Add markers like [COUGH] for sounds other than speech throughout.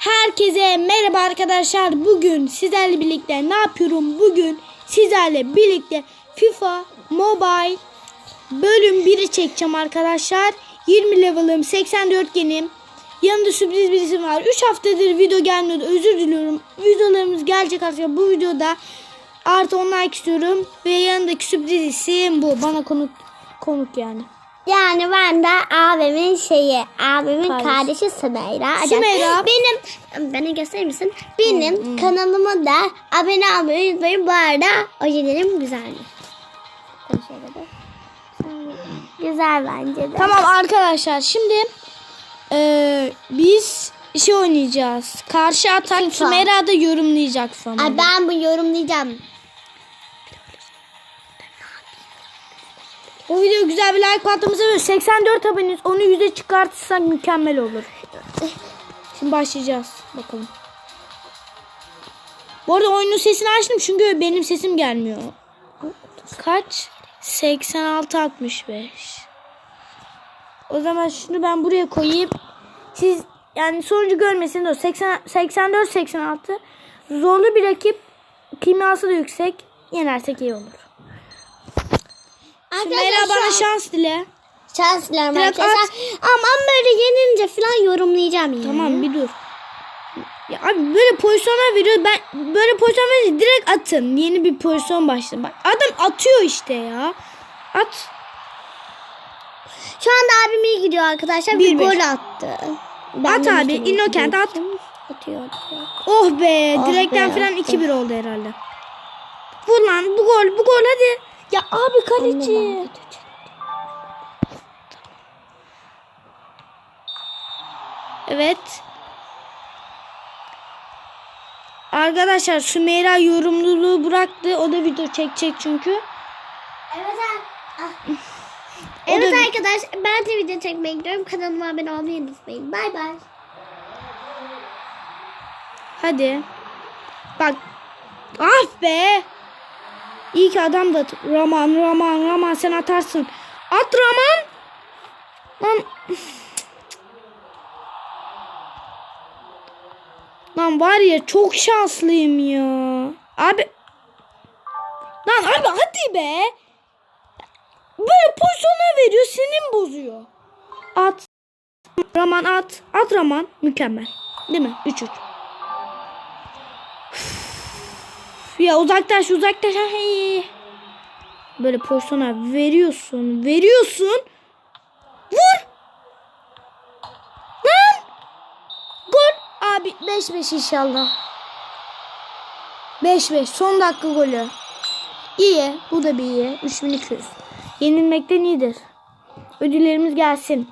Herkese merhaba arkadaşlar. Bugün sizlerle birlikte ne yapıyorum? Bugün sizlerle birlikte FIFA Mobile bölüm 1'i çekeceğim arkadaşlar. 20 level'ım, 84 genim. Yanında sürpriz bir isim var. 3 haftadır video gelmiyordu. Özür diliyorum. Videolarımız gelecek arkadaşlar. Bu videoda artı 10 like istiyorum. Ve yanındaki sürpriz isim bu. Bana konuk konuk yani. Yani ben de abimin şeyi, abimin Kardeş. kardeşi Sümeyra. Sümeyra. Benim, beni gösterir misin? Benim kanalıma da abone olmayı unutmayın. Bu arada ojelerim güzel mi? Şöyle de. Güzel bence de. Tamam arkadaşlar şimdi eee, biz şey oynayacağız. Karşı atak. Sümeyra da yorumlayacak sonra. Ay ben bu yorumlayacağım. Bu video güzel bir like ve 84 aboneniz onu yüze çıkartırsak mükemmel olur. Şimdi başlayacağız. Bakalım. Bu arada oyunun sesini açtım çünkü benim sesim gelmiyor. Kaç? 86 65. O zaman şunu ben buraya koyayım. Siz yani sonucu görmesin de 80 84 86 zorlu bir rakip kimyası da yüksek. Yenersek iyi olur. Arkadaşlar bana şans dile. şans dilerim Direkt arkadaşlar. Ama böyle yenince falan yorumlayacağım yani. Tamam bir dur. Ya abi böyle pozisyona veriyor. Ben böyle pozisyon verince direkt atın. Yeni bir pozisyon başladı. Bak adam atıyor işte ya. At. Şu anda abim iyi gidiyor arkadaşlar. Bir, Bir gol attı. At de abi. Innocent at. Atıyor. atıyor. Oh be. Oh direkten be, falan oh 2-1 oldu herhalde. Vur lan bu gol bu gol hadi. Ya abi kaleci. Evet. Arkadaşlar Sümeyra yorumluluğu bıraktı. O da video çekecek çünkü. Evet, ah. [LAUGHS] Evet da- arkadaşlar ben de video çekmeye gidiyorum. Kanalıma abone olmayı unutmayın. Bay bay. Hadi. Bak. Ah be. İyi ki adam da Raman Raman Raman sen atarsın. At Raman. Lan. Lan var ya çok şanslıyım ya. Abi. Lan abi hadi be. Böyle pozisyona veriyor senin bozuyor. At. Raman at. At Raman. Mükemmel. Değil mi? 3-3. Ya uzaklaş uzaklaş. Hey. Böyle pozisyona veriyorsun. Veriyorsun. Vur. Lan. Gol. Abi 5-5 inşallah. 5-5 son dakika golü. İyi. Bu da bir iyi. 3200. Yenilmekten iyidir. Ödüllerimiz gelsin.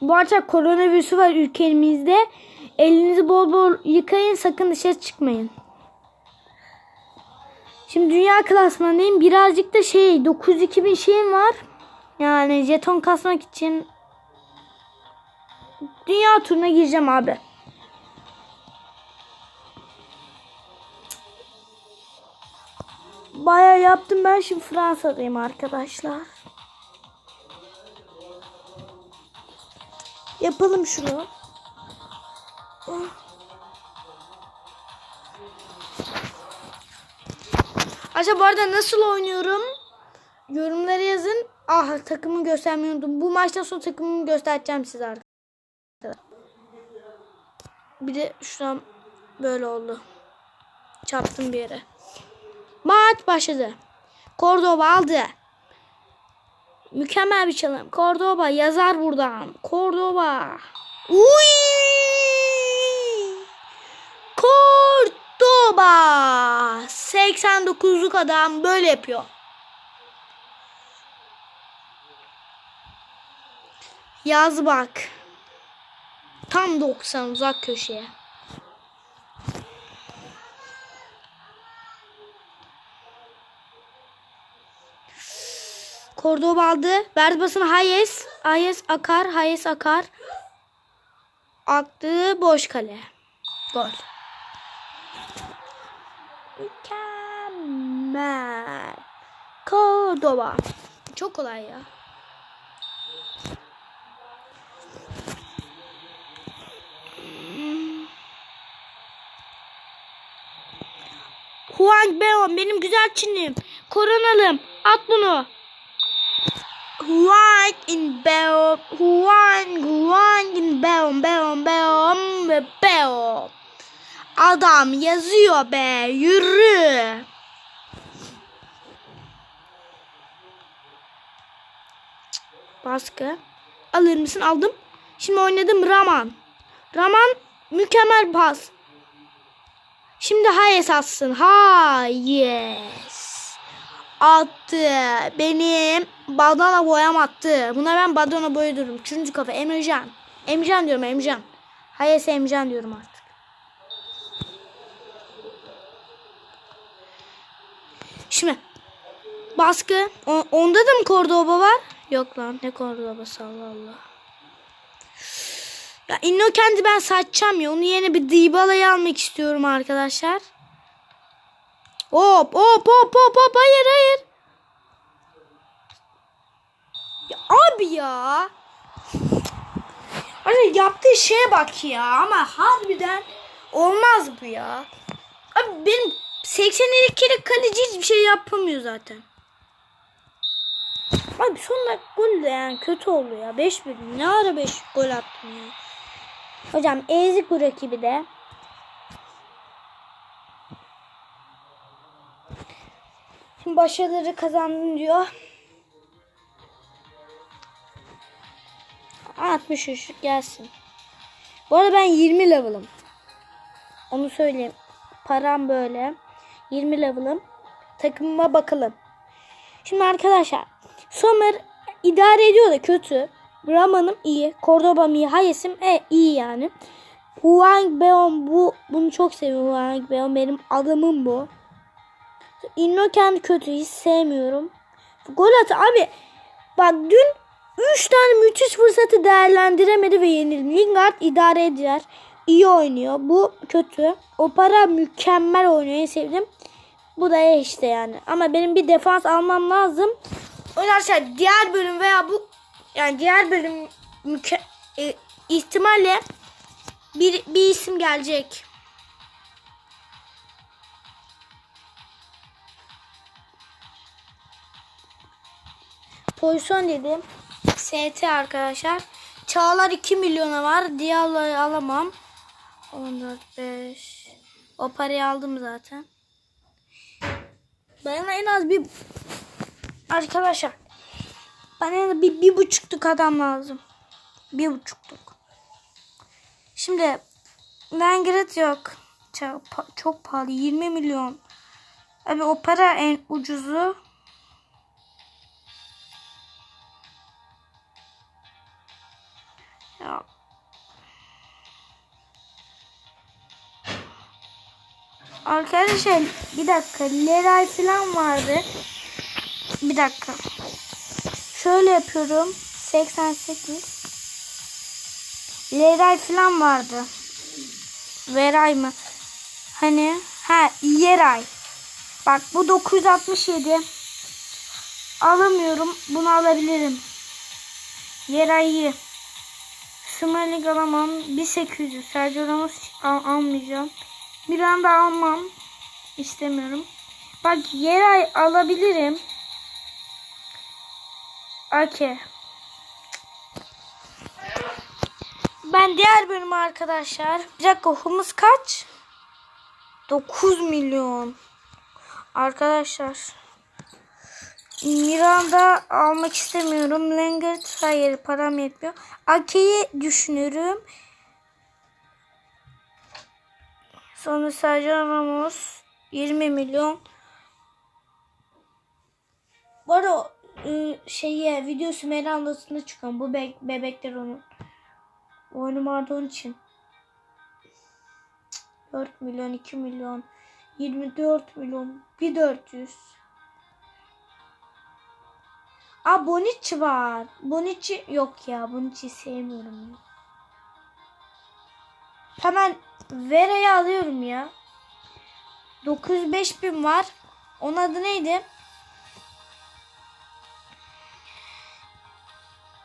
Bu arada koronavirüsü var ülkemizde. Elinizi bol bol yıkayın sakın dışarı çıkmayın. Şimdi dünya klasmanındayım. Birazcık da şey 902 bin şeyim var. Yani jeton kasmak için dünya turuna gireceğim abi. Baya yaptım ben şimdi Fransa'dayım arkadaşlar. Yapalım şunu. Acaba bu arada nasıl oynuyorum? Yorumlara yazın. Ah takımı göstermeyi unuttum. Bu maçtan sonra takımımı göstereceğim size arkadaşlar. Bir de şuradan böyle oldu. Çarptım bir yere. Maç başladı. Cordoba aldı. Mükemmel bir çalım. Cordoba yazar buradan. Cordoba. Uy! Cordoba. 89'luk adam böyle yapıyor. Yaz bak. Tam 90 uzak köşeye. Cordoba aldı. Verdi basını Hayes. Hayes akar. Hayes akar. Aktı boş kale. Gol. Mükemmel. Cordoba. Çok kolay ya. Huang Beon benim güzel Çinliyim. Koronalım. At bunu. Huang in Beon. Huang Huang in Beon. Beon Beon ve Beon. Adam yazıyor be. Yürü. Baskı. Alır mısın? Aldım. Şimdi oynadım Raman. Raman mükemmel pas. Şimdi Hayes atsın. Hayes. Attı. Benim badana boyam attı. Buna ben badana boya diyorum. Üçüncü kafa. Emrecan. Emrecan diyorum Emrecan. Hayes Emrecan diyorum artık. Şimdi baskı. O- onda da mı Cordoba var? Yok lan ne Cordoba'sı Allah Allah. Ya Innokent'i ben satacağım ya. Onun yerine bir Dybala'yı almak istiyorum arkadaşlar. Hop hop hop hop hop hayır hayır. Ya abi ya. Hani yaptığı şeye bak ya ama harbiden olmaz bu ya. Abi benim 82'lik kaleci hiçbir şey yapamıyor zaten. Abi son dakika gol de yani kötü oldu ya. 5-1 ne ara 5 gol attım ya. Hocam ezik bu rakibi de. Şimdi başarıları kazandın diyor. 63 gelsin. Bu arada ben 20 level'ım. Onu söyleyeyim. Param böyle. 20 level'ım. Takımıma bakalım. Şimdi arkadaşlar Sommer idare ediyor da kötü. Raman'ım iyi. Cordoba'm iyi. Hayes'im e, iyi yani. Huang Beon bu bunu çok seviyorum. Huang Beon benim adamım bu. Innoken kötü hiç sevmiyorum. Gol at abi. Bak dün 3 tane müthiş fırsatı değerlendiremedi ve yenildi. Lingard idare eder. İyi oynuyor. Bu kötü. O para mükemmel oynuyor. En sevdim. Bu da işte yani. Ama benim bir defans almam lazım. Arkadaşlar diğer bölüm veya bu yani diğer bölüm müke, e, ihtimalle bir, bir isim gelecek. Pozisyon dedim. ST arkadaşlar. Çağlar 2 milyona var. Diğerleri alamam. 14 5 O parayı aldım zaten. Bana en az bir arkadaşlar bana en az bir, bir buçukluk adam lazım. Bir buçukluk. Şimdi Langret yok. Çok, çok pahalı. 20 milyon. Abi o para en ucuzu. Ya. Arkadaşlar bir dakika. Leray falan vardı. Bir dakika. Şöyle yapıyorum. 88. Leray falan vardı. Veray mı? Hani? Ha Yeray. Bak bu 967. Alamıyorum. Bunu alabilirim. Yeray'ı. Sümerlik alamam. 1800. Sergio Ramos al almayacağım. Bir anda almam. İstemiyorum. Bak Yeray alabilirim. Okey. Ben diğer bölümü arkadaşlar. Bir dakika humus kaç? 9 milyon. Arkadaşlar. Miranda almak istemiyorum. Langert hayır param yetmiyor. Ake'yi düşünüyorum. Sonra Sergio Ramos 20 milyon. Bu arada e, şeye videosu Miranda'sında çıkan bu be bebekler onun. Oyunum vardı onun için. 4 milyon 2 milyon 24 milyon 1400 Aa Bonucci var. Bonucci yok ya. Bonucci'yi sevmiyorum. Hemen Vera'yı alıyorum ya. 905 bin var. Onun adı neydi?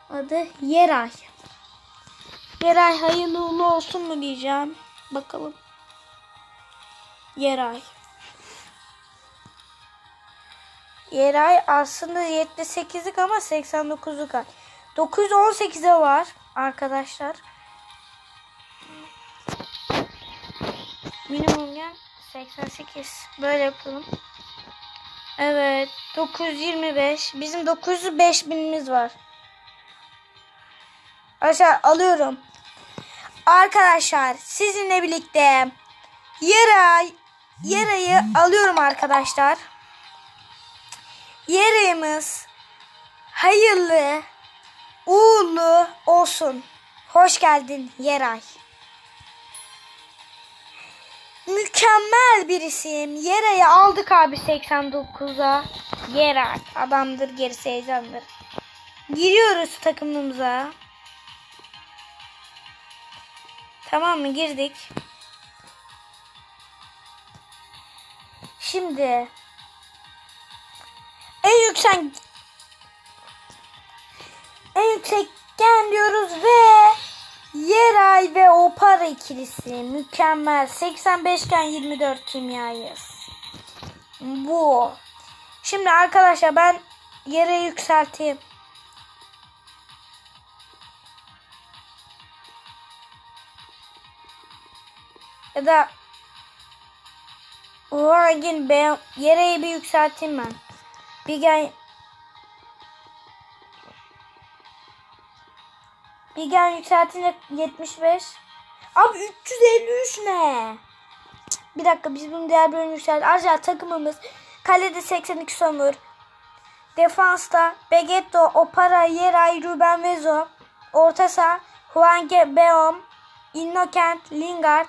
Adı Yeray. Yeray hayırlı uğurlu olsun mu diyeceğim. Bakalım. Yeray. Yeray aslında 78'lik ama 89'luk ay. 918'e var arkadaşlar. Minimum gel 88. Böyle yapalım. Evet 925. Bizim 905 binimiz var. Aşağı alıyorum. Arkadaşlar sizinle birlikte Yeray Yeray'ı alıyorum arkadaşlar. Yeray'ımız hayırlı uğurlu olsun. Hoş geldin Yeray. Mükemmel bir isim. Yeray'ı aldık abi 89'a. Yeray adamdır gerisi heyecandır. Giriyoruz takımımıza. Tamam mı girdik. Şimdi en yüksek en yüksekken diyoruz ve Yeray ve Opara ikilisi mükemmel 85 iken 24 kimyayız. Bu. Şimdi arkadaşlar ben yere yükselteyim. Ya da o ben yere bir yükselteyim ben. Bir gel bir gel yükseltince 75. Abi 353 ne? Bir dakika biz bunu diğer bölüm yükselt. Ayrıca takımımız kalede 82 Somur. Defansta Begetto, Opara, Yeray, Ruben Vezo. Orta saha Huange Beom, Innocent, Lingard.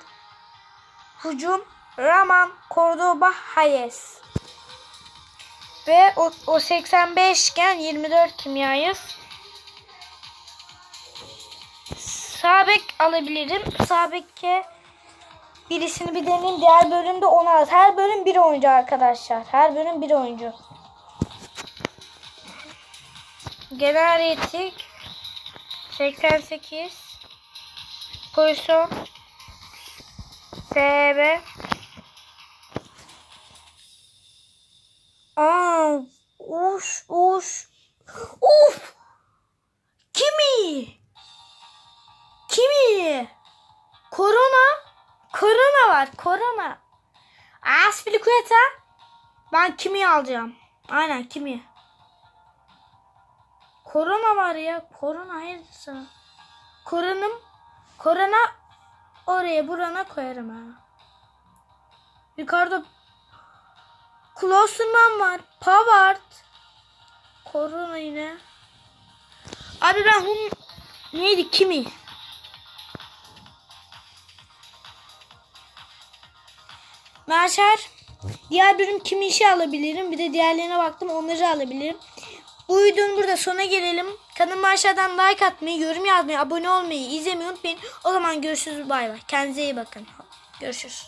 Hücum Raman, Cordoba, Hayes. Ve o, o 85 iken 24 kimyayız. Sağ bek alabilirim. Sağ bekke birisini bir deneyeyim. Diğer bölümde 16. Her bölüm bir oyuncu arkadaşlar. Her bölüm bir oyuncu. Genel rating 88 Pozisyon TB Aa, uş, uş. Uf! Kimi? Korona? Korona var, korona. Aspilicueta. Ben kimi alacağım? Aynen kimi? Korona var ya. Korona hayırdır sana? Koronum. Korona oraya burana koyarım ha. Yukarıda Klosterman var. Pavard. Korona yine. Abi ben hun neydi kimi? Merşer. Diğer bölüm kimi işe alabilirim. Bir de diğerlerine baktım onları alabilirim. Bu videonun burada sona gelelim. Kanalıma aşağıdan like atmayı, yorum yazmayı, abone olmayı, izlemeyi unutmayın. O zaman görüşürüz. Bay bay. Kendinize iyi bakın. Görüşürüz.